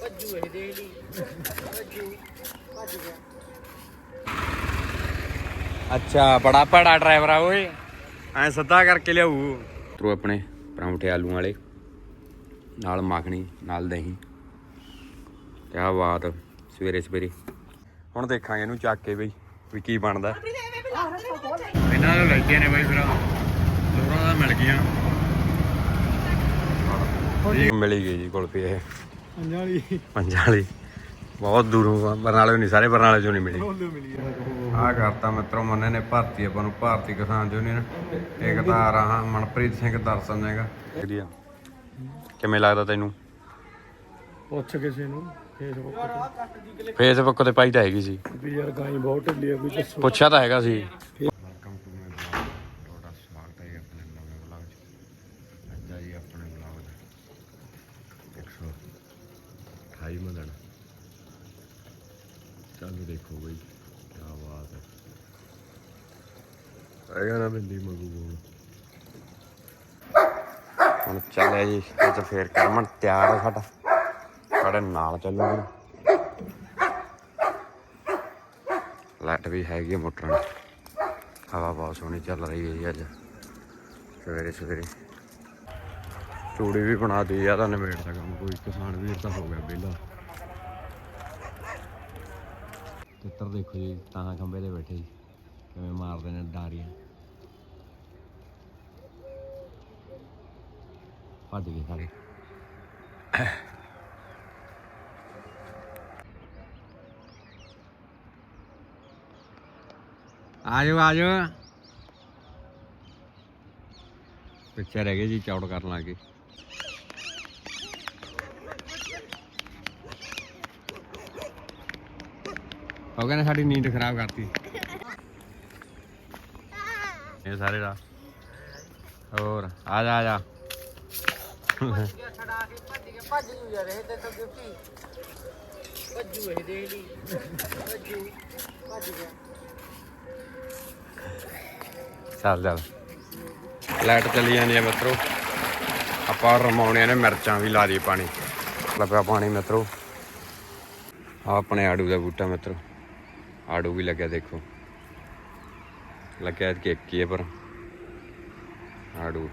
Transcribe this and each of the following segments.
ਭੱਜੂ ਇਹ ਦੇਖ ਲਈ। ਭੱਜੂ ਭੱਜ ਗਿਆ। ਅੱਛਾ ਬੜਾ ਭੜਾ ਡਰਾਈਵਰ ਆ ਓਏ। ਐ ਸਿੱਧਾ ਕਰਕੇ ਲਿਆਊ। ਤਰੂ ਆਪਣੇ ਪਰੌਂਠੇ ਆਲੂ ਵਾਲੇ ਨਾਲ ਮੱਖਣੀ ਨਾਲ ਦਹੀਂ। ਕਿਆ ਬਾਤ ਸਵੇਰੇ ਸਵੇਰੇ। ਹੁਣ ਦੇਖਾਂਗੇ ਇਹਨੂੰ ਚੱਕ ਕੇ ਬਈ ਵੀ ਕੀ ਬਣਦਾ। ਇਹਨਾਂ ਨੂੰ ਲੱਗੀਆਂ ਨੇ ਬਈ ਫਿਰ ਲੋਰਾਂ ਦਾ ਮਿਲ ਗਈਆਂ। ਇਹ ਮਿਲੀ ਗਈ ਜੀ ਕੁਲਫੀ ਇਹ। ਪੰਜਾਂ ਵਾਲੀ। ਪੰਜਾਂ ਵਾਲੀ। ਬਹੁਤ ਦੂਰੋਂ ਬਰਨਾਲੇ ਨਹੀਂ ਸਾਰੇ ਬਰਨਾਲੇ ਚੋਂ ਨਹੀਂ ਮਿਲੀ। ਆ। ਆ ਕਰਤਾ ਮਿੱਤਰੋ ਮੰਨੇ ਨੇ ਭਰਤੀ ਆਪਾਂ ਨੂੰ ਭਾਰਤੀ ਕਿਸਾਨ ਯੂਨੀਅਨ ਇੱਕ ਤਾਂ ਆ ਰਹਾ ਮਨਪ੍ਰੀਤ ਸਿੰਘ ਦਰਸ਼ਨ ਹੈਗਾ। ਵਧੀਆ। ਕਿਵੇਂ ਲੱਗਦਾ ਤੈਨੂੰ? ਪੁੱਛ ਕਿਸੇ ਨੂੰ ਫੇਸਬੁੱਕ ਫੇਸਬੁੱਕ ਤੇ ਪਾਈ ਤਾਂ ਹੈਗੀ ਸੀ। ਵੀ ਯਾਰ ਗਾਈ ਬਹੁਤ ਢਿੱਲੀ ਆ ਵੀ ਦੱਸੋ। ਪੁੱਛਿਆ ਤਾਂ ਹੈਗਾ ਸੀ। ਵੈਲਕਮ ਟੂ ਮਾਈ ਬਲੌਗ ਤੁਹਾਡਾ ਸਵਾਗਤ ਹੈ ਆਪਣੇ ਨਵੇਂ ਬਲੌਗ 'ਚ। ਅੱਜ ਆ ਜੀ ਆਪਣੇ ਬਲੌਗ ਦਾ। 128 ਮਦਨ ਚੱਲ ਦੇਖੋ ਬਈ ਕੀ ਬਾਤ ਹੈ। ਹੈਗਾ ਨਾ ਬਿੰਦੀ ਮਗੂ ਕੋਲ। ਹੁਣ ਚੱਲਿਆ ਜੀ, ਇਹ ਤਾਂ ਫੇਰ ਕਰਮਨ ਤਿਆਰ ਹੈ ਸਾਡਾ। ਸਾਡੇ ਨਾਲ ਚੱਲੂਗੀ। ਲਾਈਟ ਵੀ ਹੈਗੀ ਮੋਟਰਾਂ ਹਵਾ ਬਹੁਤ ਸੋਹਣੀ ਚੱਲ ਰਹੀ ਹੈ ਜੀ ਅੱਜ। ਸਵੇਰੇ ਸਵੇਰੇ ਚੂੜੀ ਵੀ ਬਣਾ ਦੀ ਆ ਤਾਂ ਨਿਬੇੜ ਦਾ ਕੰਮ ਕੋਈ। ਕਿਸਾਨ ਵੀਰ ਤਾਂ ਹੋ ਗਿਆ ਵਿਹਲਾ। ਤਿੱਤਰ ਦੇਖੋ ਜੀ ਤਾਂ ਖੰਬੇ ਤੇ ਬੈਠੇ ਜੀ। ਕਿਵੇਂ ਮਾਰਦੇ ਨੇ ਡਾਰੀਆਂ। ਭੱਜ ਗਏ ਸਾਰੇ। ਆਜੋ ਆਜੋ। ਪਿੱਛੇ ਰਹਿ ਗਏ ਜੀ ਚੌੜ ਕਰਨ ਲੱਗੇ ਉਹ ਗਿਆ ਨਾ ਸਾਡੀ ਨੀਂਦ ਖਰਾਬ ਕਰਤੀ। ਇਹ ਸਾਰੇ ਦਾ ਹੋਰ, ਆ ਜਾ ਆ ਜਾ। ਛੜਾ ਕੇ ਭੱਜ ਗਿਆ ਭੱਜ ਜੂ ਯਾਰ ਇਹ ਤੇ ਤਾਂ ਗਿਫਟੀ ਭੱਜੂ ਇਹ ਦੇਖ ਲਈ ਭੱਜੂ ਭੱਜ ਗਿਆ ਚੱਲ ਚੱਲ। ਲਾਈਟ ਚਲੀ ਜਾਂਦੀ ਹੈ ਮਿੱਤਰੋ। ਆਪਾਂ ਰਮਾਉਣੀਆਂ ਨੇ ਮਿਰਚਾਂ ਵੀ ਲਾ ਦੀ ਪਾਣੀ। ਲੱਗਾ ਪਾਣੀ ਮਿੱਤਰੋ। ਆਹ ਆਪਣੇ ਆੜੂ ਦਾ ਬੂਟਾ ਮਿੱਤਰੋ। ਆੜੂ ਵੀ ਲੱਗਿਆ ਦੇਖੋ। ਲੱਗਿਆ ਕਿ ਹੀ ਹੈ ਪਰ ਆੜੂ।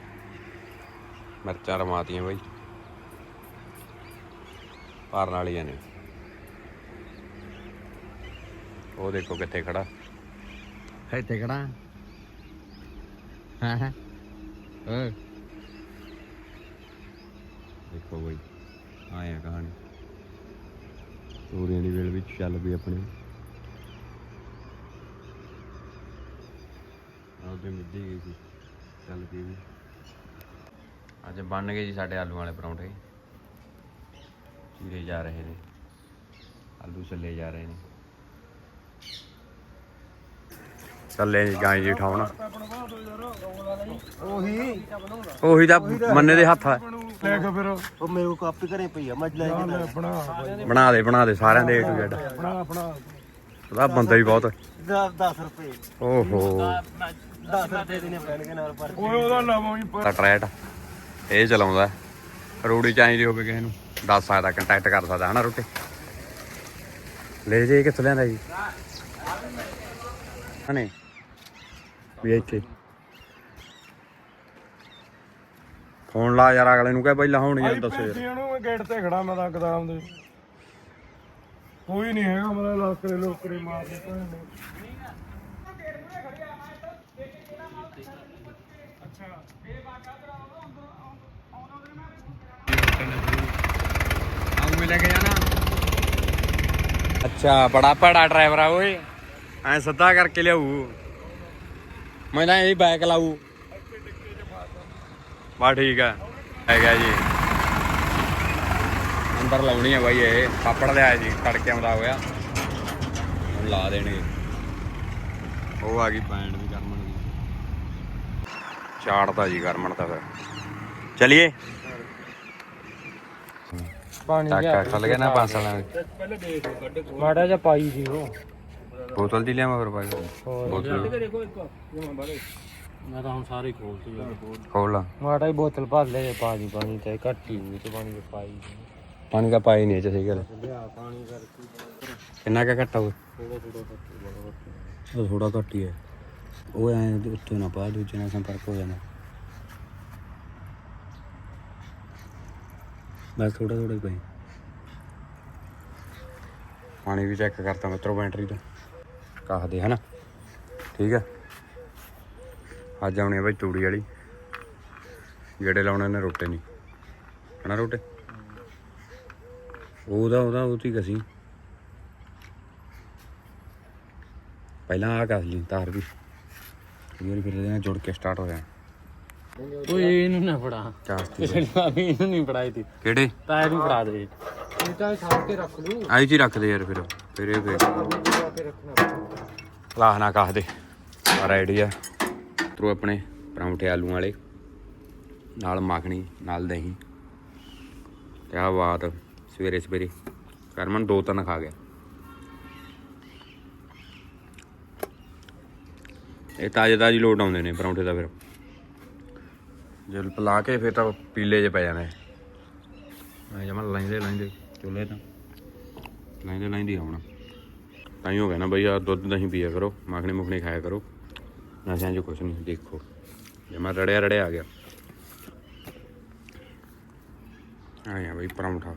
ਮਿਰਚਾਂ ਰਮਾਤੀਆਂ ਬਾਈ। ਪਾਰਨ ਵਾਲੀਆਂ ਨੇ। ਉਹ ਦੇਖੋ ਕਿੱਥੇ ਖੜਾ। ਹੈ ਇੱਥੇ ਖੜਾ। ਹਾਂ ਹਾਂ। ਦੇਖੋ ਬਈ ਆਇਆ ਕਹਾਣੀ। ਤੋਰੀਆਂ ਦੀ ਵੇਲ ਵਿੱਚ ਚੱਲ ਪਈ ਆਪਣੀ। ਆਪਦੇ ਮਿੱਧੀ ਗਈ ਸੀ। ਚੱਲ ਪਈ ਵੀ। ਅੱਜ ਬਣ ਗਏ ਜੀ ਸਾਡੇ ਆਲੂ ਵਾਲੇ ਪਰੌਂਠੇ। ਚੀਰੇ ਜਾ ਰਹੇ ਨੇ। ਆਲੂ ਛੱਲੇ ਜਾ ਰਹੇ ਨੇ। ਚੱਲੇ ਜੀ ਗਾਂ ਜੀ ਉਠਾਉਣ। ਉਹੀ। ਉਹੀ ਤਾਂ ਮੰਨੇ ਦੇ ਹੱਥ ਆ। ਲੈ ਕੇ ਫਿਰ। ਉਹ ਮੇਰੇ ਕੋ ਕਾਪੀ ਘਰੇ ਪਈ ਆ ਮੈਂ ਲੈ ਕੇ ਲੈ ਬਣਾ। ਬਣਾ ਦੇ ਬਣਾ ਦੇ ਸਾਰਿਆਂ ਦੇ to Z ਬਣਾ ਆਪਣਾ ਉਹਦਾ ਬੰਦਾ ਹੀ ਬਹੁਤ। 10 ਰੁਪਏ। ਓਹੋ। 10 ਰੁਪਏ ਦੇਣੇ ਪੈਣਗੇ ਨਾਲ ਪਰ ਓਏ ਉਹਦਾ ਲਾਵਾਂ ਹੀ ਤਾਂ ਟਰੈਟ ਇਹ ਚਲਾਉਂਦਾ। ਰੋੜੀ ਚਾਹੀਦੀ ਹੋਵੇ ਕਿਸੇ ਨੂੰ। ਦੱਸ ਸਕਦਾ ਕੰਟੈਕਟ ਕਰ ਸਕਦਾ ਹਨਾ ਰੋਟੀ? ਲੈ ਜੇ ਕਿੱਥੋਂ ਲਿਆਂਦਾ ਜੀ? ਹਨੇ ਵੀ ਇੱਥੇ। ਫੋਨ ਲਾ ਯਾਰ ਅਗਲੇ ਨੂੰ ਕਹਿ ਬਈ ਲਾਉਣੀ ਯਾਰ ਦੱਸੋ ਯਾਰ। ਪੈਂਤੀਆਂ ਨੂੰ ਮੈਂ ਗੇਟ ਤੇ ਖੜਾ ਮੈਂ ਤਾਂ ਗਦਾਮ ਦੇ। ਕੋਈ ਨਹੀਂ ਹੈਗਾ ਮੇਰਾ ਲੋਕਰੇ ਲੋਕਰੇ ਮਾਰ ਦੇ ਜਾਣਾ। ਅੱਛਾ ਬੜਾ ਭੜਾ ਡਰਾਈਵਰ ਆ ਓਏ। ਐ ਸਿੱਧਾ ਕਰਕੇ ਲਿਆਊ। ਮੈਂ ਤਾਂ ਇਹ ਬਾਈਕ ਲਾਊ। ਬਾ ਠੀਕ ਆ ਹੈਗਾ ਜੀ। ਅੰਦਰ ਲਾਉਣੀ ਆ ਬਾਈ ਇਹ ਪਾਪੜ ਲਿਆਇਆ ਜੀ ਤੜਕੇ ਆਉਂਦਾ ਹੋਇਆ। ਲਾ ਦੇਣਗੇ। ਉਹ ਆ ਗਈ ਪੈਂਟ ਵੀ ਕਰਮਣ ਦੀ। ਚਾੜਦਾ ਜੀ ਕਰਮਣ ਤਾਂ ਫਿਰ। ਚਲਿਏ। ਪਾਣੀ ਟਾਕਾ ਖੁੱਲ ਗਿਆ ਨਾ ਪਾਸਾ ਨਾਲ ਮਾੜਾ ਜਿਹਾ ਪਾਈ ਸੀ ਉਹ। ਬੋਤਲ ਦੀ ਲਿਆਵਾਂ ਫਿਰ ਬਾਈ ਬੋਤਲ। ਮੈਂ ਤਾਂ ਹੁਣ ਸਾਰੇ ਖੋਲਤੀ ਖੋਲ। ਲਾ। ਮਾੜਾ ਹੀ ਬੋਤਲ ਭਰ ਲੈ ਪਾਣੀ ਤੇ ਘੱਟ ਹੀ ਹੋਈ ਤੇ ਪਾਣੀ ਚ ਪਾਈ ਪਾਣੀ ਦਾ ਪਾਈ ਨਹੀਂ ਚ ਸਹੀ ਗੱਲ। ਲਿਆ ਪਾਣੀ ਕਰਕੇ ਕਿੰਨਾ ਕੁ ਘੱਟ ਹੋਊ? ਥੋੜਾ ਥੋੜਾ ਘੱਟ ਹੀ ਹੈ। ਉਹ ਐ ਉੱਤੇ ਨਾ ਪਾ ਦੂਜੇ ਨਾਲ ਸੰਪਰਕ ਹੋ ਜਾਣਾ। ਬਸ ਥੋੜਾ ਥੋੜਾ ਹੀ ਪਾਈ ਪਾਣੀ ਵੀ ਚੈੱਕ ਕਰਤਾ ਮਿੱਤਰੋ ਬੈਟਰੀ ਦਾ ਕਾਹਦੇ ਹਨਾ? ਠੀਕ ਹੈ ਅੱਜ ਆਉਣੀ ਆ ਬਾਈ ਤੂੜੀ ਵਾਲੀ। ਜਿਹੜੇ ਲਾਉਣੇ ਨੇ ਰੋਟੇ ਨਹੀਂ ਹਨਾ ਰੋਟੇ? ਉਹਦਾ ਉਹਦਾ, ਉਹ ਤੀ ਕਸੀ ਪਹਿਲਾਂ ਆ ਕਰ ਲਈ ਤਾਰ ਵੀ। ਫਿਰ ਫਿਰ ਇਹਦੇ ਨਾਲ ਜੁੜ ਕੇ ਸਟਾਰਟ ਹੋ ਜਾਣਾ ਓਏ ਇਹਨੂੰ ਨਾ ਫੜਾ। ਚਾਸਤੀ। ਕਿਸੇ ਨੇ ਵੀ ਇਹਨੂੰ ਨਹੀਂ ਫੜਾਈ ਤੀ। ਕਿਹੜੇ? ਤਾਂ ਇਹਨੂੰ ਫੜਾ ਦੇ। ਇਹ ਤਾਂ ਸਾਫ਼ ਕੇ ਰੱਖ ਲੂ ਆਈ ਜੀ ਰੱਖ ਦੇ ਯਾਰ ਫਿਰ। ਫਿਰ ਇਹ ਫਿਰ। ਆ ਕੇ ਰੱਖਣਾ। ਲਾਹ ਨਾ ਕਾਹ ਦੇ। ਰੈਡੀ ਆ ਤਰੂ ਆਪਣੇ ਪਰੌਂਠੇ ਆਲੂ ਵਾਲੇ ਨਾਲ ਮੱਖਣੀ ਨਾਲ ਦਹੀਂ। ਕਿਆ ਬਾਤ ਸਵੇਰੇ ਸਵੇਰੇ। ਕਰਮਨ ਦੋ ਤਿੰਨ ਖਾ ਗਿਆ। ਇਹ ਤਾਜ਼ੇ ਤਾਜ਼ੀ ਲੋਟ ਆਉਂਦੇ ਨੇ ਪਰੌਂਠੇ ਦਾ ਫਿਰ। ਜੇ ਪਲਾ ਕੇ ਫਿਰ ਤਾਂ ਪੀਲੇ ਜੇ ਪੈ ਜਾਣੇ। ਮੈਂ ਜਮਾ ਲੈਂਦੇ ਲੈਂਦੇ ਚੁੱਲ੍ਹੇ ਤਾਂ। ਲੈਂਦੇ ਲੈਂਦੇ ਆਉਣਾ। ਤਾਂ ਹੀ ਹੋ ਗਿਆ ਨਾ ਬਈ ਆ ਦੁੱਧ ਦਹੀਂ ਪੀਆ ਕਰੋ, ਮੱਖਣੀ ਮੁਖਣੀ ਖਾਇਆ ਕਰੋ। ਨਸ਼ਿਆਂ 'ਚ ਕੁਛ ਨਹੀਂ, ਦੇਖੋ। ਜਮਾ ਰੜਿਆ ਰੜਿਆ ਆ ਗਿਆ। ਆਇਆ ਬਈ ਪਰੌਂਠਾ।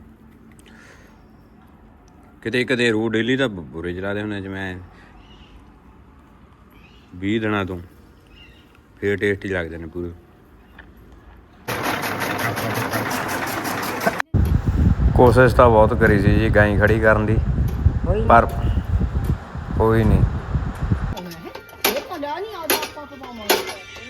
ਕਿਤੇ ਕਦੇ ਰੂ ਡੇਲੀ ਦਾ ਬ- ਬੁਰੇ ਚਲਾਦੇ ਹੁੰਦੇ ਜਿਵੇਂ 20 ਦਿਨਾਂ ਤੋਂ। ਫੇਰ ਟੇਸਟੀ ਲੱਗਦੇ ਨੇ ਪੂਰੇ। ਕੋਸ਼ਿਸ਼ ਤਾਂ ਬਹੁਤ ਕਰੀ ਸੀ ਜੀ ਗਾਈ ਖੜੀ ਕਰਨ ਦੀ ਪਰ ਕੋਈ ਨਹੀਂ। ਇਹ ਭਲਾ ਨਹੀਂ ਆਦਾ ਆਪਾਂ ਪਵਾਵਾਂਗੇ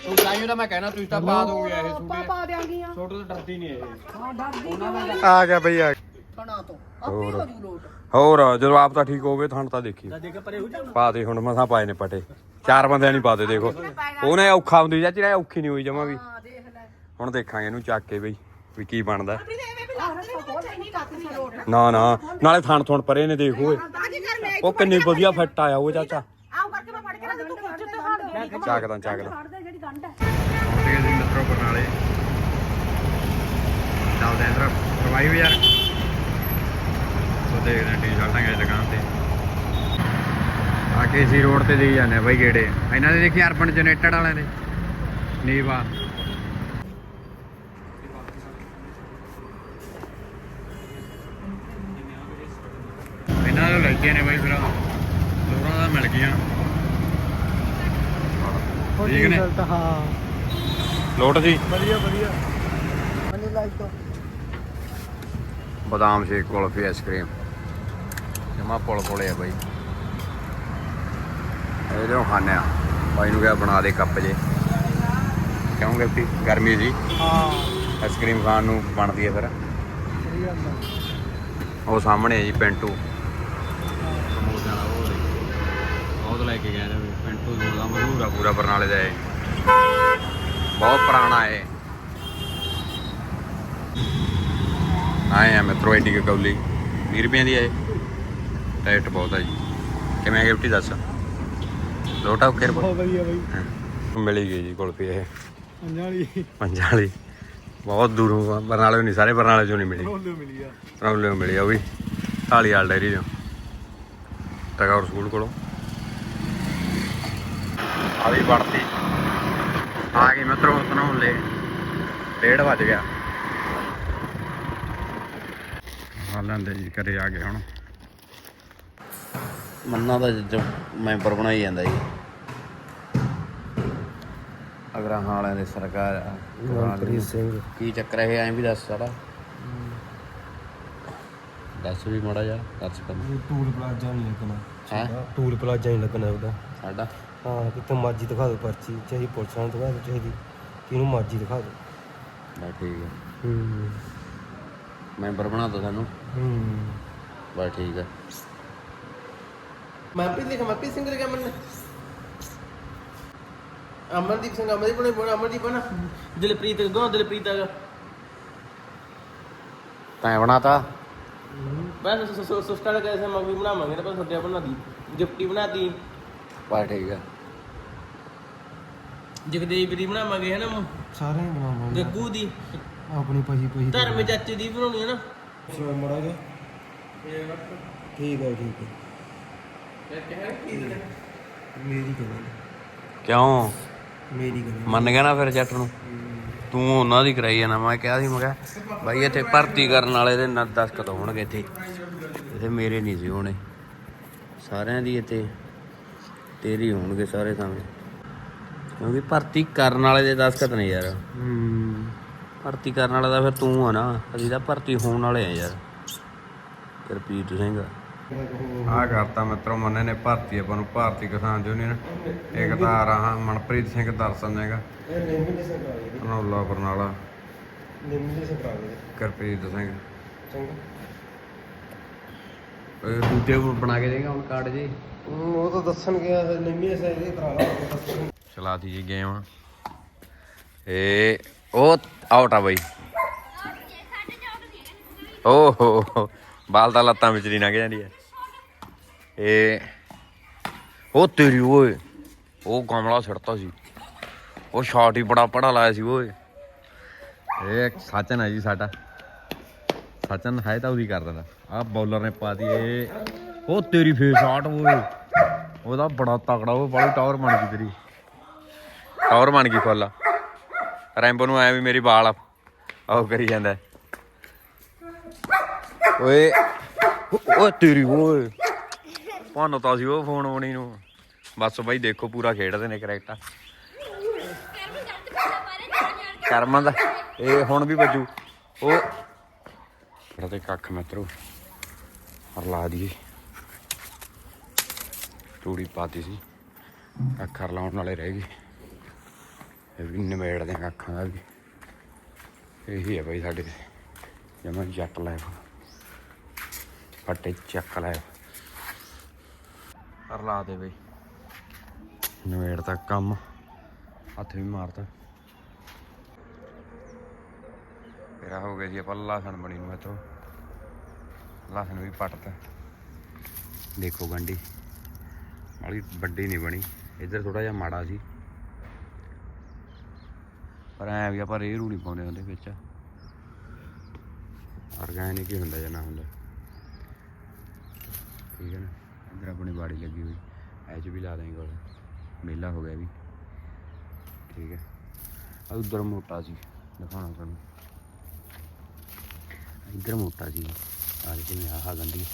ਤੂੰ ਸਾਈਂ ਦਾ ਮੈਂ ਕਹਿਣਾ ਤੁਸੀਂ ਤਾਂ ਪਾ ਦੋਗੇ ਇਹ ਆਪਾਂ ਪਾ ਦਿਆਂਗੀਆਂ। ਛੋਟੇ ਤੋਂ ਡਰਦੀ ਨਹੀਂ ਇਹ। ਹਾਂ ਡਰਦੀ ਆ ਗਿਆ ਬਈ ਆ ਥਣਾ ਤੋਂ। ਆਪੇ ਹੋ ਜੂ ਲੋਟ। ਹੋਰ ਜਦੋਂ ਆਪ ਤਾਂ ਠੀਕ ਹੋਵੇ ਥਣ ਤਾਂ ਦੇਖੀ। ਜਾ। ਪਾ ਦੇ ਹੁਣ ਮਸਾਂ ਪਾਏ ਨੇ ਪਟੇ। ਚਾਰ ਬੰਦਿਆਂ ਨਹੀਂ ਪਾਦੇ ਦੇਖੋ। ਉਹਨੇ ਔਖਾ ਹੁੰਦੀ ਚਾਚੀ ਨਾ ਔਖੀ ਨਹੀਂ ਹੋਈ ਜਮਾ ਵੀ। ਹਾਂ ਦੇਖ ਲੈ। ਹੁਣ ਦੇਖਾਂਗੇ ਇਹਨੂੰ ਚੱਕ ਕੇ ਬਈ ਵੀ ਕੀ ਬਣਦਾ। ਨਾ ਨਾ ਨਾਲੇ ਥਣ ਥਣ ਪਰੇ ਨੇ ਦੇਖ ਓਏ। ਉਹ ਕਿੰਨੀ ਵਧੀਆ ਫਿੱਟ ਆਇਆ ਉਹ ਚਾਚਾ। ਆਉ ਕਰਕੇ ਮੈਂ ਫੜ ਕੇ ਨਾ ਤੂੰ ਖਿੱਚ ਤੇ ਦੇ ਚੱਕਦਾ ਚੱਕਦਾ ਜਿਹੜੀ ਗੰਢ ਹੈ। ਗਏ ਸੀ ਮਿੱਤਰੋ ਬਰਨਾਲੇ। ਚੱਲਦੇ ਆਂ ਇਧਰ ਵੀ ਯਾਰ। ਉਹ ਦੇਖਦੇ ਟੀ ਸ਼ਰਟਾਂ ਗਏ ਦੁਕਾਨ ਤੇ। ਆ ਕੇਸੀ ਰੋਡ ਤੇ ਦੇਈ ਜਾਂਦੇ ਆ ਬਾਈ ਗੇੜੇ। ਇਹਨਾਂ ਦੇ ਦੇਖੀ ਅਰਬਨ ਜਨਰੇਟਰ ਵਾਲਿਆਂ ਦੇ। ਨੀਵਾ। ਤੋਂ ਲੱਗੀਆਂ ਨੇ ਬਾਈ ਫਿਰ ਲੋਰਾਂ ਦਾ ਮਿਲ ਗਈਆਂ। ਠੀਕ ਨੇ? ਹਾਂ। ਲੋਟ ਜੀ। ਵਧੀਆ ਵਧੀਆ। ਮੈਨੂੰ ਲਾਈਕ ਤੋਂ। ਬਦਾਮ ਸ਼ੇਕ ਕੁਲਫੀ ਆਈਸਕ੍ਰੀਮ ਜਮਾ ਪੁਲ ਪੁਲੇ ਆ ਬਾਈ। ਇਹਦੇ ਖਾਣੇ ਆ ਬਾਈ ਨੂੰ ਕਿਹਾ ਬਣਾ ਦੇ ਕੱਪ ਜੇ। ਕਿਉਂ ਗੱਪੀ ਗਰਮੀ ਜੀ। ਹਾਂ। ਆਈਸਕ੍ਰੀਮ ਖਾਣ ਨੂੰ ਬਣਦੀ ਹੈ ਫਿਰ। ਸਹੀ ਗੱਲ ਆ। ਉਹ ਸਾਹਮਣੇ ਹੈ ਜੀ ਪਿੰਟੂ। ਬਹੁਤ ਲੈ ਕੇ ਗਏ ਨੇ ਪਿੰਟੂ ਦਾ ਮਸ਼ਹੂਰ ਆ ਪੂਰਾ ਬਰਨਾਲੇ ਦਾ ਇਹ। ਬਹੁਤ ਪੁਰਾਣਾ ਹੈ ਆਏ ਆ ਮੈਟਰੋ ਐਡੀ ਕੀ ਕੌਲੀ। 20 ਰੁਪਏ ਦੀ ਹੈ ਟਾਈਟ ਬਹੁਤ ਹੈ ਜੀ। ਕਿਵੇਂ ਗਿਫਟੀ ਦੱਸ? ਲੋਟਾ ਉਕੇਰ ਬਹੁਤ ਵਧੀਆ ਬਈ। ਮਿਲੀ ਗਈ ਜੀ ਕੁਲਫੀ ਇਹ। ਪੰਜਾਂ ਵਾਲੀ ਬਹੁਤ ਦੂਰੋਂ ਆ, ਬਰਨਾਲੇ ਨਹੀਂ ਸਾਰੇ ਬਰਨਾਲੇ ਚੋਂ ਨਹੀਂ ਮਿਲੀ। ਰੋਲੂ ਮਿਲੀ ਆ। ਮਿਲੀ ਆ ਉਹ ਵੀ। ਢਾਲੀ ਵਾਲ ਡੈਰੀ ਚੋਂ। ਟਗੌਰ ਸਕੂਲ ਕੋਲੋਂ। ਆ ਵੀ ਵੜਤੀ ਆ ਗਈ ਮਿੱਤਰੋ ਬਣਾਉਣ ਲੈ। ਡੇਢ ਵੱਜ ਗਿਆ। ਆ ਲੈਂਦੇ ਜੀ ਘਰੇ ਆ ਗਏ ਹੁਣ। ਮੰਨਾ ਦਾ ਜੋ ਮੈਂਬਰ ਬਣਾਈ ਜਾਂਦਾ ਜੀ। ਅਗਰਾਂ ਵਾਲਿਆਂ ਦੇ ਸਰਕਾਰ ਮਨਪ੍ਰੀਤ ਸਿੰਘ। ਕੀ ਚੱਕਰ ਹੈ ਐਂ ਵੀ ਦੱਸ ਸਾਰਾ। ਦੱਸ ਵੀ ਮੜਾ ਜਾ ਦੱਸ ਕਰ ਟੂਲ ਪਲਾਜ਼ਾ ਨਹੀਂ ਲੱਗਣਾ। ਹੈ? ਟੂਲ ਪਲਾਜ਼ਾ ਨਹੀਂ ਲੱਗਣਾ ਉਹਦਾ। ਸਾਡਾ? ਹਾਂ ਕਿਤੇ ਮਰਜ਼ੀ ਦਿਖਾ ਦਿਓ ਪਰਚੀ ਚਾਹੀ ਪੁਲਿਸਾਂ ਨੂੰ ਦਿਖਾ ਦਿਓ ਚਾਹੀਦੀ ਕਿਹਨੂੰ ਮਰਜ਼ੀ ਦਿਖਾ ਦਿਓ। ਬਸ ਠੀਕ ਹੈ ਹੂੰ। ਮੈਂਬਰ ਬਣਾ ਦੋ ਸਾਨੂੰ। ਹੂੰ। ਬਸ ਠੀਕ ਹੈ ਮਨਪ੍ਰੀਤ ਲਿਖਾ ਮਨਪ੍ਰੀਤ ਸਿੰਘ ਲਿਖਾ ਮਨ ਅਮਰਦੀਪ ਸਿੰਘ ਅਮਰਦੀਪ ਨੇ ਬੋਲ ਅਮਰਦੀਪ ਨਾ ਦਿਲਪ੍ਰੀਤ ਦੋ ਦਿਲਪ੍ਰੀਤ ਆ ਤੈਂ ਬਣਾਤਾ? ਬਸ ਸੁਸਟਾ ਦਾ ਕੈਸੇ ਮੰਗੀ ਬਣਾਵਾਂਗੇ ਤਾਂ ਬਸ ਸੱਦਿਆ ਬਣਾ ਦੀ ਗਿਫਟੀ ਬਣਾਤੀ? ਬਸ ਠੀਕ ਹੈ ਜਗਦੇਵ ਦੀ ਬਣਾਵਾਂਗੇ ਹੈ ਨਾ ਬਣਾਵਾਂਗੇ। ਗੱਗੂ ਦੀ। ਆਪਣੀ ਪਹੀ ਪਹੀ ਧਰਮ ਚਾਚੇ ਦੀ ਬਣਾਉਣੀ ਹੈ ਨਾ। ਸੋ ਮੜਾ ਜਾ ਠੀਕ ਹੈ ਠੀਕ ਹੈ ਮੇਰੀ ਗੱਲ ਕਿਉਂ? ਮੇਰੀ ਗੱਲ ਮੰਨ ਗਿਆ ਨਾ ਫਿਰ ਜੱਟ ਨੂੰ? ਤੂੰ ਉਹਨਾਂ ਦੀ ਕਰਾਈ ਜਾਣਾ ਮੈਂ ਕਿਹਾ ਸੀ ਮੈਂ ਕਿਹਾ ਬਾਈ ਇੱਥੇ ਭਰਤੀ ਕਰਨ ਵਾਲੇ ਦੇ ਨਾ ਦਸਕਤ ਹੋਣਗੇ ਇੱਥੇ। ਇੱਥੇ ਮੇਰੇ ਨਹੀਂ ਸੀ ਹੋਣੇ। ਸਾਰਿਆਂ ਦੀ ਇੱਥੇ ਤੇਰੀ ਹੋਣਗੇ ਸਾਰੇ ਤਾਂ ਕਿਉਂਕਿ ਭਰਤੀ ਕਰਨ ਵਾਲੇ ਦੇ ਦਸਕਤ ਨਹੀਂ ਯਾਰ। ਹੂੰ। ਭਰਤੀ ਕਰਨ ਵਾਲਾ ਤਾਂ ਫਿਰ ਤੂੰ ਆ ਨਾ। ਅਸੀਂ ਤਾਂ ਭਰਤੀ ਹੋਣ ਵਾਲੇ ਆ ਯਾਰ। ਕਰਪੀਤ ਸਿੰਘ। ਆ ਕਰਤਾ ਮਿੱਤਰੋ ਮੰਨੇ ਨੇ ਭਰਤੀ ਆਪਾਂ ਨੂੰ ਭਾਰਤੀ ਕਿਸਾਨ ਯੂਨੀਅਨ ਇੱਕ ਤਾਂ ਆ ਰਹਾ ਮਨਪ੍ਰੀਤ ਸਿੰਘ ਦਰਸ਼ਨ ਸਿੰਘ ਇਹ ਨਿੰਮ ਦੇ ਸੰਗਰਾਏ ਰਨੌਲਾ ਬਰਨਾਲਾ। ਨਿੰਮ ਦੇ ਸੰਗਰਾਏ ਕਰਪ੍ਰੀਤ ਸਿੰਘ। ਚੰਗਾ। ਇਹ ਦੂਜੇ ਬਣਾ ਕੇ ਦੇਗਾ ਹੁਣ ਕਾਰਡ ਜੀ। ਉਹ ਤਾਂ ਦੱਸਣ ਗਿਆ ਨਿੰਮੀ ਸੇ ਇਹ ਕਰਾ ਲਾ ਚਲਾਤੀ ਜੀ ਗੇਮ। ਇਹ ਉਹ ਆਊਟ ਆ ਬਈ। ਓਹੋ, ਬਾਲ ਤਾਂ ਲੱਤਾਂ ਵਿੱਚ ਦੀ ਲੰਘ ਜਾਂਦੀ ਹੈ ਇਹ ਉਹ ਤੇਰੀ, ਓਏ, ਉਹ ਕਮਲਾ ਛੜਤਾ ਸੀ। ਉਹ ਸ਼ਾਟ ਹੀ ਬੜਾ ਪੜਾ ਲਾਇਆ ਸੀ, ਓਏ। ਇਹ ਸਚਨ ਹੈ ਜੀ ਸਾਡਾ। ਸਚਨ ਹੈ ਤਾਂ ਉਹਦੀ ਕਰ ਦਿੰਦਾ ਆਹ ਬੌਲਰ ਨੇ ਪਾਤੀ ਇਹ ਉਹ ਤੇਰੀ ਫੇਸ ਸ਼ਾਟ ਓਏ। ਉਹਦਾ ਬੜਾ ਤਕੜਾ, ਉਹ ਵਾਲੀ ਟਾਵਰ ਬਣ ਗਈ ਤੇਰੀ। ਟਾਵਰ ਬਣ ਗਈ ਫੁੱਲ ਰੈਂਬੋ ਨੂੰ ਐ ਵੀ ਮੇਰੀ ਬਾਲ ਆ ਕਰੀ ਜਾਂਦਾ। ਓਏ ਓ ਤੇਰੀ ਓਏ। ਪਾਣ ਤਾਂ ਸੀ ਉਹ ਫੋਨ ਆਉਣੀ ਨੂੰ। ਬਸ ਬਾਈ ਦੇਖੋ ਪੂਰਾ ਖੇਡਦੇ ਨੇ ਕਰੈਕਟਰ ਕਰਮਾਂ ਦਾ, ਇਹ ਹੁਣ ਵੀ ਵੱਜੂ। ਉਹ ਤੇ ਕੱਖ ਮਿੱਤਰੋ ਹਰਲਾ ਦੀਏ ਚੂੜੀ ਪਾਤੀ ਸੀ। ਅੱਖਰ ਲਾਉਣ ਵਾਲੇ ਰਹਿ ਗਏ। ਇਹ ਵੀ ਨਿਬੇੜਦੇ ਆ ਅੱਖਾਂ ਦਾ ਵੀ। ਇਹੀ ਹੈ ਬਈ ਸਾਡੇ ਜਮਾ ਜੱਟ ਲਾਈਫ ਫੱਟੇ ਚੱਕ ਲਾਈਫ ਕਰ ਲਾ ਦੇ ਬਈ। ਨਿਬੇੜ ਤੱਕ ਕੰਮ। ਹੱਥ ਵੀ ਮਾਰਤਾ। ਤੇਰਾ ਹੋ ਗਿਆ ਜੀ ਆਪਾਂ ਲਾਸਣ ਬਣੀ ਨੂੰ ਇੱਥੋਂ। ਲਾਸਣ ਵੀ ਪੱਟਤਾ। ਦੇਖੋ ਗੰਢੀ। ਵਾਲੀ ਵੱਡੀ ਨਹੀਂ ਬਣੀ। ਇੱਧਰ ਥੋੜਾ ਜਿਹਾ ਮਾੜਾ ਸੀ। ਪਰ ਐ ਵੀ ਆਪਾਂ ਰੇਹ ਰੂ ਨਹੀਂ ਪਾਉਂਦੇ ਉਹਦੇ ਵਿੱਚ। ਆਰਗੈਨਿਕ ਹੀ ਹੁੰਦਾ ਜਾਂ ਨਾ ਹੁੰਦਾ। ਠੀਕ ਹੈ ਨਾ? ਇੱਧਰ ਆਪਣੀ ਬਾੜੀ ਲੱਗੀ ਹੋਈ। ਐਚ ਵੀ ਲਾ ਦਾਂਗੇ ਕੋਲ ਮੇਲਾ ਹੋ ਗਿਆ ਵੀ। ਠੀਕ ਹੈ। ਆ ਉਧਰ ਮੋਟਾ ਸੀ। ਦਿਖਾਉਣਾ ਤੁਹਾਨੂੰ। ਇੱਧਰ ਮੋਟਾ ਸੀ। ਆ ਦੇਖੋ, ਆਹ ਗੰਢੀ।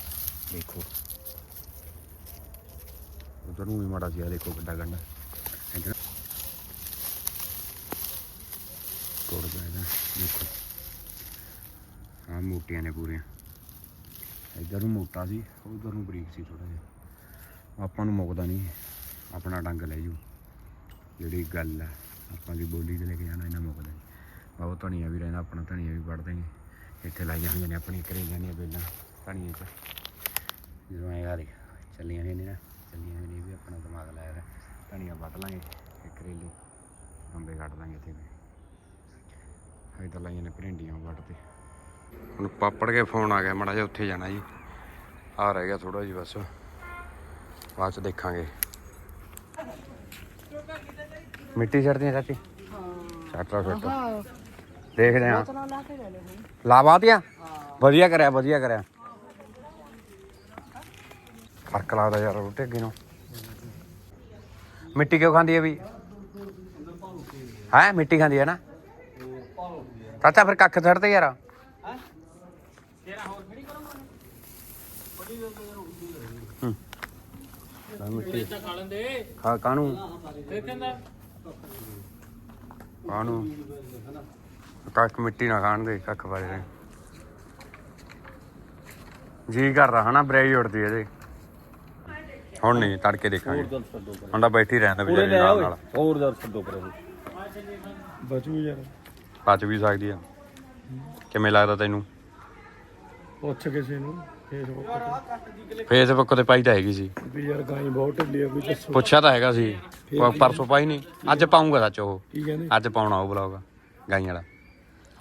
ਦੇਖੋ। ਉਧਰ ਨੂੰ ਵੀ ਮਾੜਾ ਸੀ ਆ ਦੇਖੋ ਵੱਡਾ ਗੰਢਾ ਇੱਧਰ ਤੋੜ ਜਾਏਗਾ ਦੇਖੋ। ਆ ਮੋਟੀਆਂ ਨੇ ਪੂਰੀਆਂ। ਇੱਧਰ ਨੂੰ ਮੋਟਾ ਸੀ, ਉਧਰ ਨੂੰ ਬਰੀਕ ਸੀ ਥੋੜਾ ਜਿਹਾ। ਆਪਾਂ ਨੂੰ ਮੁੱਕਦਾ ਨਹੀਂ, ਆਪਣਾ ਡੰਗ ਲੈ ਜੂ। ਜਿਹੜੀ ਗੱਲ ਆ, ਆਪਾਂ ਦੀ ਬੋਲੀ ਤੇ ਲੈ ਕੇ ਜਾਣਾ ਇਹਨਾਂ ਮੁੱਕਦਾ ਨਹੀਂ। ਬਹੁਤ ਧਨੀਆ ਵੀ ਰਹਿੰਦਾ, ਆਪਣਾ ਧਨੀਆ ਵੀ ਵੱਢ ਦੇਂਗੇ ਇੱਥੇ ਲਾਈਆਂ ਹੋਈਆਂ ਨੇ ਆਪਣੀ ਘਰੇ ਜਾਂਦੀਆਂ ਬੇਲਾਂ ਧਨੀਏ 'ਚ। ਜਦੋਂ ਆਏ ਆ ਚੱਲੀਆਂ ਨੇ ਨਾ। ਚੱਲੀਆਂ ਨੇ ਇਹ ਵੀ ਆਪਣਾ ਦਿਮਾਗ ਲਾਇਆ ਹੋਇਆ। ਧਨੀਆ ਵੱਢ ਲਾਂਗੇ ਤੇ ਕਰੇਲੇ ਅੰਬੇ ਕੱਢ ਲਾਂਗੇ ਇੱਥੇ। ਵੀ ਅਜੇ ਤਾਂ ਲਾਈਆਂ ਨੇ ਭਿੰਡੀਆਂ ਵੱਢ ਤੇ ਹੁਣ ਪਾਪੜ ਕੇ ਫੋਨ ਆ ਗਿਆ ਮੜਾ ਜਿਹਾ ਉੱਥੇ ਜਾਣਾ ਜੀ। ਆ ਰਹਿ ਗਿਆ ਥੋੜਾ ਜੀ ਬਸ। ਬਾਅਦ ਚ ਦੇਖਾਂਗੇ। ਮਿੱਟੀ ਛੱਡਦੀਆਂ ਚਾਚੀ? ਦੇਖਦੇ ਆਂ ਚਲਾ ਲਾ ਲੈ ਲੈ ਹੁਣ। ਲਾਵਾ ਦਿਆ ਵਧੀਆ ਕਰਿਆ ਵਧੀਆ ਕਰਿਆ। ਫ਼ਰਕ ਲੱਗਦਾ ਯਾਰ ਰੋਟੀ ਅੱਗੇ ਨੂੰ। ਮਿੱਟੀ ਕਿਉਂ ਖਾਂਦੀ ਹੈ ਵੀ? ਹੈ, ਮਿੱਟੀ ਖਾਂਦੀ ਹੈ ਨਾ? ਚਾਚਾ ਫਿਰ ਕੱਖ ਛੱਡਦੇ ਯਾਰ। ਹੂੰ। ਲੈ ਮਿੱਟੀ। ਖਾ ਕਾਨੂੰ ਕਾਨੂੰ ਕੱਖ ਮਿੱਟੀ ਨਾ ਖਾਣ ਦੇ, ਕੱਖ ਬਾਰੇ ਨੇ। ਜੀ ਕਰਦਾ ਹਨਾ ਬਰੇਈ ਉੜਦੀ ਇਹਦੇ। ਹੁਣ ਨਹੀਂ ਤੜਕੇ ਦੇਖਾਂਗੇ। ਹੁਣ ਤਾਂ ਬੈਠੀ ਰਹਿੰਦਾ ਵਿਚਾਰੀ ਨਾਲ ਨਾਲ। ਹੋਰ ਦਰ ਛੱਡੋ ਪਰ ਬਚੂ ਯਾਰ ਪਚ ਵੀ ਸਕਦੀ ਆ। ਕਿਵੇਂ ਲੱਗਦਾ ਤੈਨੂੰ? ਪੁੱਛ ਕਿਸੇ ਨੂੰ ਫੇਸਬੁੱਕ ਫੇਸਬੁੱਕ ਤੇ ਪਾਈ ਤਾਂ ਹੈਗੀ ਸੀ। ਤੇ ਵੀ ਯਾਰ ਗਾਈ ਬਹੁਤ ਢਿੱਲੀ ਆ ਕੋਈ ਦੱਸੋ। ਪੁੱਛਿਆ ਤਾਂ ਹੈਗਾ ਸੀ। ਪਰਸੋਂ ਪਾਈ ਨਹੀਂ। ਅੱਜ ਪਾਉਂਗਾ ਸੱਚ ਉਹ। ਕੀ ਕਹਿੰਦੇ? ਅੱਜ ਪਾਉਣਾ ਉਹ ਬਲੌਗ ਗਾਈਆਂ ਵਾਲਾ।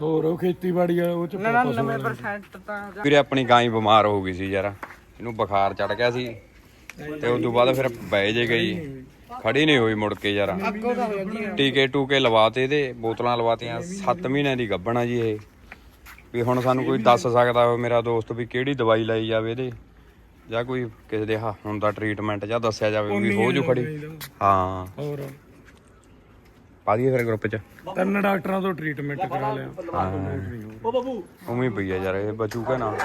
ਹੋਰ ਉਹ ਖੇਤੀਬਾੜੀ ਆ ਉਹ ਚ ਪਸ਼ੂ 99% ਤਾਂ ਵੀਰੇ ਆਪਣੀ ਗਾਂ ਹੀ ਬਿਮਾਰ ਹੋ ਗਈ ਸੀ ਯਾਰ ਇਹਨੂੰ ਬੁਖਾਰ ਚੜ ਗਿਆ ਸੀ। ਤੇ ਉਸ ਤੋਂ ਬਾਅਦ ਫਿਰ ਬਹਿ ਜੇ ਗਈ। ਖੜੀ ਨਹੀਂ ਹੋਈ ਮੁੜ ਕੇ ਯਾਰ। ਟੀਕੇ ਟੂਕੇ ਲਵਾਤੇ ਇਹਦੇ ਬੋਤਲਾਂ ਲਵਾਤੀਆਂ। 7 ਮਹੀਨਿਆਂ ਦੀ ਗੱਭਣ ਆ ਜੀ ਇਹ। ਵੀ ਹੁਣ ਸਾਨੂੰ ਕੋਈ ਦੱਸ ਸਕਦਾ ਹੋਵੇ ਮੇਰਾ ਦੋਸਤ ਵੀ ਕਿਹੜੀ ਦਵਾਈ ਲਈ ਜਾਵੇ ਇਹਦੇ। ਜਾਂ ਕੋਈ ਕਿਸੇ ਦੇ ਹ- ਹੁਣ ਦਾ ਟ੍ਰੀਟਮੈਂਟ ਜਾਂ ਦੱਸਿਆ ਜਾਵੇ ਵੀ ਹੋ ਜੂ ਖੜੀ। ਹਾਂ। ਹੋਰ? ਪਾ ਦਈਏ ਫਿਰ ਗਰੁੱਪ 'ਚ। ਤਿੰਨ ਡਾਕਟਰਾਂ ਤੋਂ ਟ੍ਰੀਟਮੈਂਟ ਕਰਾ ਲਿਆ। ਹਾਂ। ਉਹ ਬਾਬੂ ਉਵੇਂ ਹੀ ਪਈ ਆ ਯਾਰ ਇਹ ਬਚੂਗਾ ਨਾ।